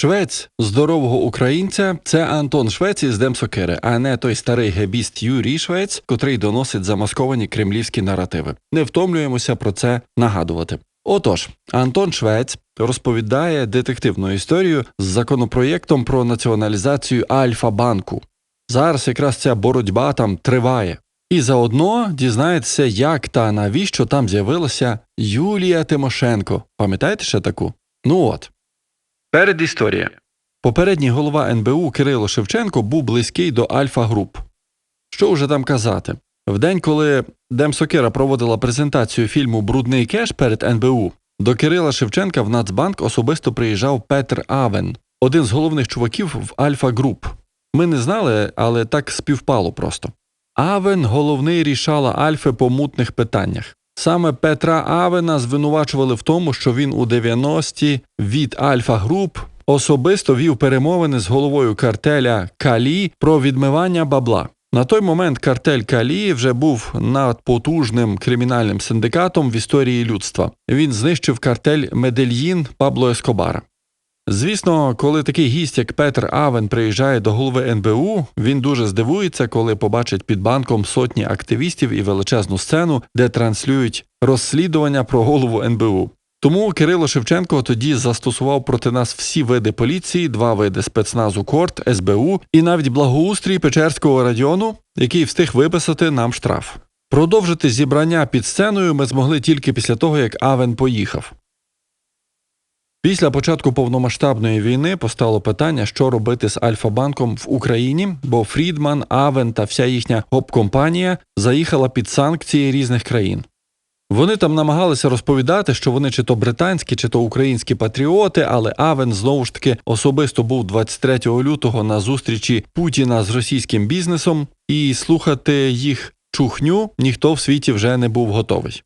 Швець здорового українця це Антон Швець із Демсокири, а не той старий гебіст Юрій Швець, котрий доносить замасковані кремлівські наративи. Не втомлюємося про це нагадувати. Отож, Антон Швець розповідає детективну історію з законопроєктом про націоналізацію Альфа-банку. Зараз якраз ця боротьба там триває. І заодно дізнається, як та навіщо там з'явилася Юлія Тимошенко. Пам'ятаєте ще таку? Ну от. Передісторія. Попередній голова НБУ Кирило Шевченко був близький до Альфа Груп. Що вже там казати? В день, коли Демсокира проводила презентацію фільму Брудний кеш перед НБУ, до Кирила Шевченка в Нацбанк особисто приїжджав Петр Авен, один з головних чуваків в Альфа Груп. Ми не знали, але так співпало просто. Авен головний рішала Альфи по мутних питаннях. Саме Петра Авена звинувачували в тому, що він у 90-ті від Альфа Груп особисто вів перемовини з головою картеля Калі про відмивання бабла. На той момент картель Калі вже був надпотужним кримінальним синдикатом в історії людства. Він знищив картель Медельїн Пабло Ескобара. Звісно, коли такий гість, як Петр Авен, приїжджає до голови НБУ, він дуже здивується, коли побачить під банком сотні активістів і величезну сцену, де транслюють розслідування про голову НБУ. Тому Кирило Шевченко тоді застосував проти нас всі види поліції, два види спецназу Корт, СБУ і навіть благоустрій Печерського радіону, який встиг виписати нам штраф. Продовжити зібрання під сценою ми змогли тільки після того, як Авен поїхав. Після початку повномасштабної війни постало питання, що робити з Альфа-банком в Україні, бо Фрідман, Авен та вся їхня гоп-компанія заїхала під санкції різних країн. Вони там намагалися розповідати, що вони чи то британські, чи то українські патріоти, але Авен знову ж таки особисто був 23 лютого на зустрічі Путіна з російським бізнесом, і слухати їх чухню ніхто в світі вже не був готовий.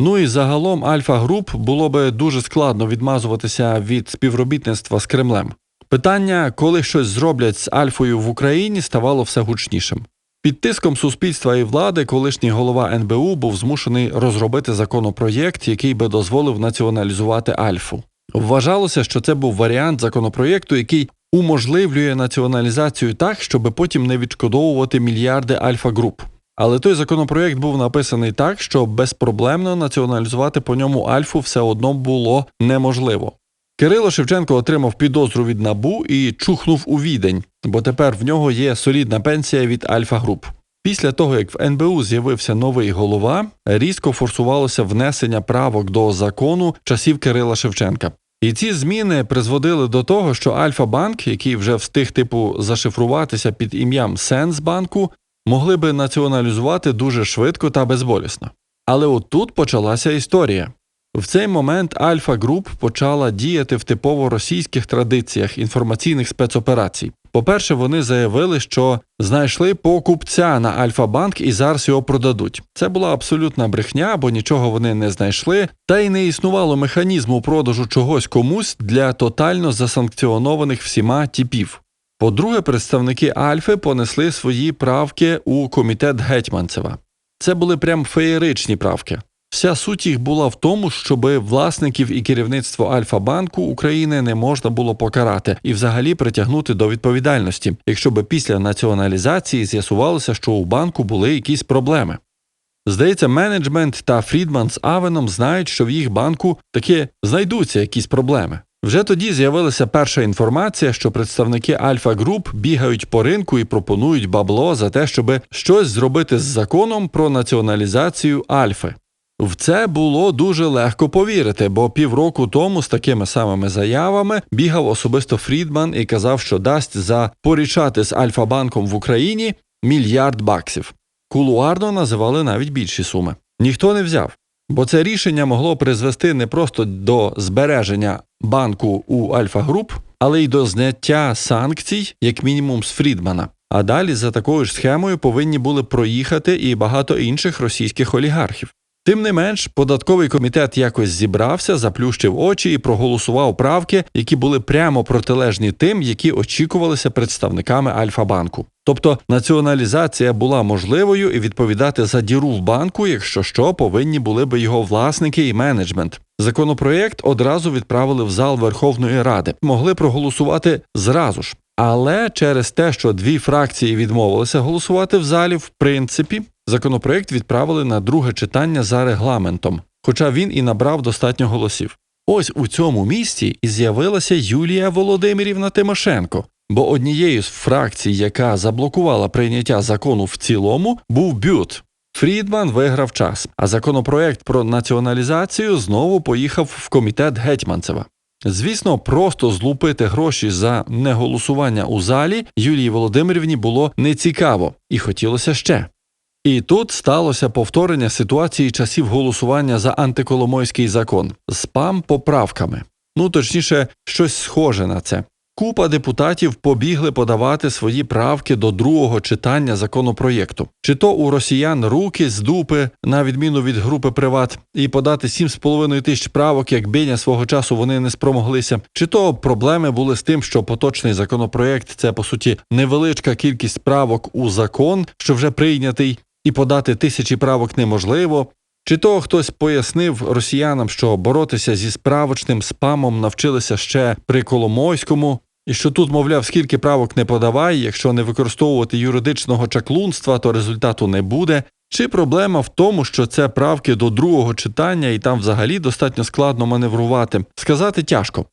Ну і загалом Альфа Груп було би дуже складно відмазуватися від співробітництва з Кремлем. Питання, коли щось зроблять з Альфою в Україні, ставало все гучнішим. Під тиском суспільства і влади колишній голова НБУ був змушений розробити законопроєкт, який би дозволив націоналізувати Альфу. Вважалося, що це був варіант законопроєкту, який уможливлює націоналізацію так, щоб потім не відшкодовувати мільярди Альфа Груп. Але той законопроєкт був написаний так, що безпроблемно націоналізувати по ньому Альфу все одно було неможливо. Кирило Шевченко отримав підозру від набу і чухнув у відень, бо тепер в нього є солідна пенсія від Альфа Груп. Після того, як в НБУ з'явився новий голова, різко форсувалося внесення правок до закону часів Кирила Шевченка. І ці зміни призводили до того, що Альфа-банк, який вже встиг типу зашифруватися під ім'ям Сенсбанку, могли би націоналізувати дуже швидко та безболісно. Але от тут почалася історія. В цей момент Альфа Груп почала діяти в типово російських традиціях інформаційних спецоперацій. По-перше, вони заявили, що знайшли покупця на Альфа-банк і зараз його продадуть. Це була абсолютна брехня, бо нічого вони не знайшли, та й не існувало механізму продажу чогось комусь для тотально засанкціонованих всіма типів. По-друге, представники Альфи понесли свої правки у комітет Гетьманцева. Це були прям феєричні правки. Вся суть їх була в тому, щоб власників і керівництво Альфа-банку України не можна було покарати і взагалі притягнути до відповідальності, якщо би після націоналізації з'ясувалося, що у банку були якісь проблеми. Здається, менеджмент та Фрідман з Авеном знають, що в їх банку таки знайдуться якісь проблеми. Вже тоді з'явилася перша інформація, що представники Альфа Груп бігають по ринку і пропонують бабло за те, щоб щось зробити з законом про націоналізацію Альфи. В це було дуже легко повірити, бо півроку тому з такими самими заявами бігав особисто Фрідман і казав, що дасть за порічати з Альфа-банком в Україні мільярд баксів. Кулуарно називали навіть більші суми. Ніхто не взяв, бо це рішення могло призвести не просто до збереження банку у Альфа Груп, але й до зняття санкцій, як мінімум, з Фрідмана. А далі за такою ж схемою повинні були проїхати і багато інших російських олігархів. Тим не менш, податковий комітет якось зібрався, заплющив очі і проголосував правки, які були прямо протилежні тим, які очікувалися представниками Альфа-банку. Тобто націоналізація була можливою і відповідати за діру в банку, якщо що, повинні були би його власники і менеджмент. Законопроєкт одразу відправили в зал Верховної Ради. Могли проголосувати зразу ж. Але через те, що дві фракції відмовилися голосувати в залі, в принципі, законопроєкт відправили на друге читання за регламентом, хоча він і набрав достатньо голосів. Ось у цьому місці і з'явилася Юлія Володимирівна Тимошенко, бо однією з фракцій, яка заблокувала прийняття закону в цілому, був Бют. Фрідман виграв час, а законопроект про націоналізацію знову поїхав в комітет Гетьманцева. Звісно, просто злупити гроші за неголосування у залі Юлії Володимирівні було нецікаво і хотілося ще. І тут сталося повторення ситуації часів голосування за антиколомойський закон з пам поправками. Ну точніше, щось схоже на це. Купа депутатів побігли подавати свої правки до другого читання законопроєкту. Чи то у росіян руки з дупи, на відміну від групи Приват, і подати 7,5 тисяч правок, як Беня свого часу вони не спромоглися, чи то проблеми були з тим, що поточний законопроєкт це по суті невеличка кількість правок у закон, що вже прийнятий, і подати тисячі правок неможливо. Чи то хтось пояснив росіянам, що боротися зі справочним спамом навчилися ще при Коломойському, і що тут, мовляв, скільки правок не подавай, якщо не використовувати юридичного чаклунства, то результату не буде. Чи проблема в тому, що це правки до другого читання, і там взагалі достатньо складно маневрувати, сказати тяжко.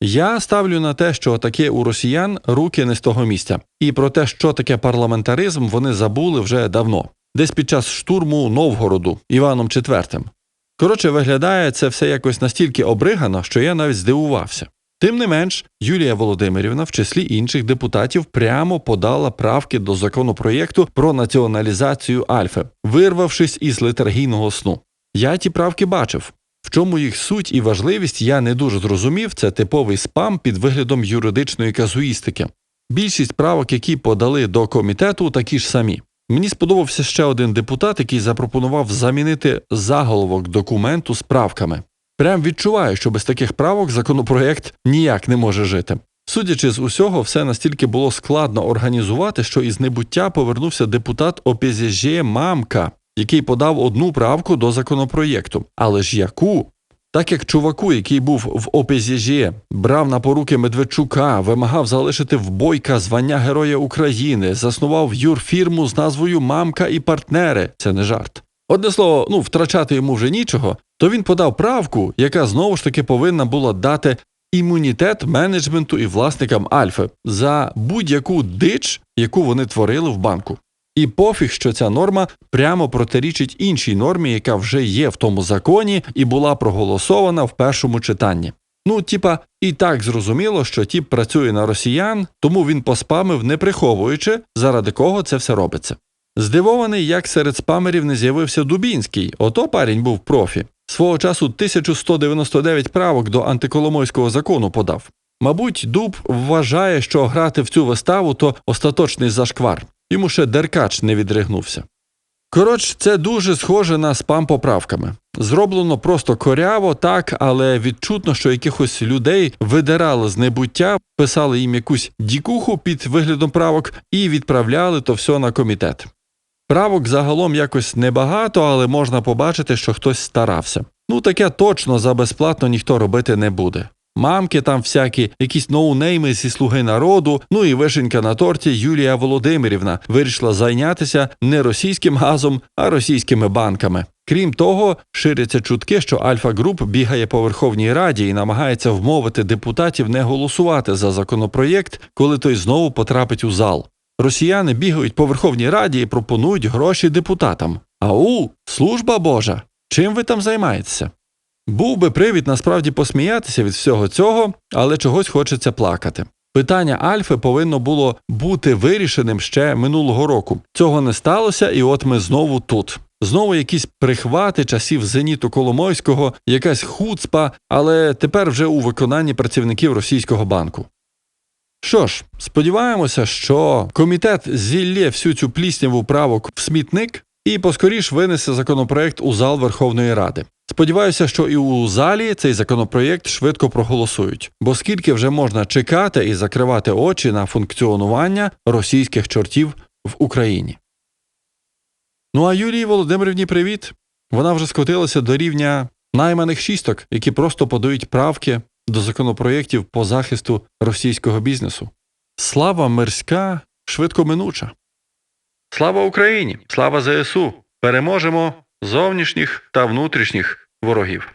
Я ставлю на те, що таке у росіян руки не з того місця, і про те, що таке парламентаризм, вони забули вже давно, десь під час штурму Новгороду Іваном IV. Коротше, виглядає це все якось настільки обригано, що я навіть здивувався. Тим не менш, Юлія Володимирівна в числі інших депутатів прямо подала правки до законопроєкту про націоналізацію Альфи, вирвавшись із летаргійного сну. Я ті правки бачив. В чому їх суть і важливість я не дуже зрозумів. Це типовий спам під виглядом юридичної казуїстики. Більшість правок, які подали до комітету, такі ж самі. Мені сподобався ще один депутат, який запропонував замінити заголовок документу з правками. Прям відчуваю, що без таких правок законопроєкт ніяк не може жити. Судячи з усього, все настільки було складно організувати, що із небуття повернувся депутат ОПЗЖ Мамка, який подав одну правку до законопроєкту. Але ж яку? Так як чуваку, який був в ОПЗЖ, брав на поруки Медведчука, вимагав залишити в бойка звання Героя України, заснував юрфірму з назвою Мамка і партнери. Це не жарт. Одне слово, ну втрачати йому вже нічого, то він подав правку, яка знову ж таки повинна була дати імунітет менеджменту і власникам Альфи за будь-яку дич, яку вони творили в банку. І пофіг, що ця норма прямо протирічить іншій нормі, яка вже є в тому законі і була проголосована в першому читанні. Ну, типа, і так зрозуміло, що тіп працює на росіян, тому він поспамив, не приховуючи, заради кого це все робиться. Здивований, як серед спамерів не з'явився Дубінський, ото парень був профі. Свого часу 1199 правок до антиколомойського закону подав. Мабуть, Дуб вважає, що грати в цю виставу то остаточний зашквар. Йому ще Деркач не відригнувся. Коротше, це дуже схоже на спам поправками. Зроблено просто коряво, так, але відчутно, що якихось людей видирали з небуття, писали їм якусь дікуху під виглядом правок і відправляли то все на комітет. Правок загалом якось небагато, але можна побачити, що хтось старався. Ну таке точно за безплатно ніхто робити не буде. Мамки там всякі, якісь ноунейми зі слуги народу, ну і вишенька на торті Юлія Володимирівна вирішила зайнятися не російським газом, а російськими банками. Крім того, ширяться чутки, що Альфа Груп бігає по Верховній Раді і намагається вмовити депутатів не голосувати за законопроєкт, коли той знову потрапить у зал. Росіяни бігають по Верховній Раді і пропонують гроші депутатам. Ау, служба Божа! Чим ви там займаєтеся? Був би привід насправді посміятися від всього цього, але чогось хочеться плакати. Питання Альфи повинно було бути вирішеним ще минулого року. Цього не сталося, і от ми знову тут. Знову якісь прихвати часів зеніту Коломойського, якась хуцпа, але тепер вже у виконанні працівників російського банку. Що ж, сподіваємося, що комітет зілє всю цю плісняву правок в смітник і поскоріш винесе законопроект у зал Верховної Ради. Сподіваюся, що і у залі цей законопроєкт швидко проголосують, бо скільки вже можна чекати і закривати очі на функціонування російських чортів в Україні. Ну а Юлії Володимирівні привіт. Вона вже скотилася до рівня найманих шісток, які просто подають правки до законопроєктів по захисту російського бізнесу. Слава мирська, швидко минуча. Слава Україні! Слава ЗСУ! Переможемо зовнішніх та внутрішніх ворогів.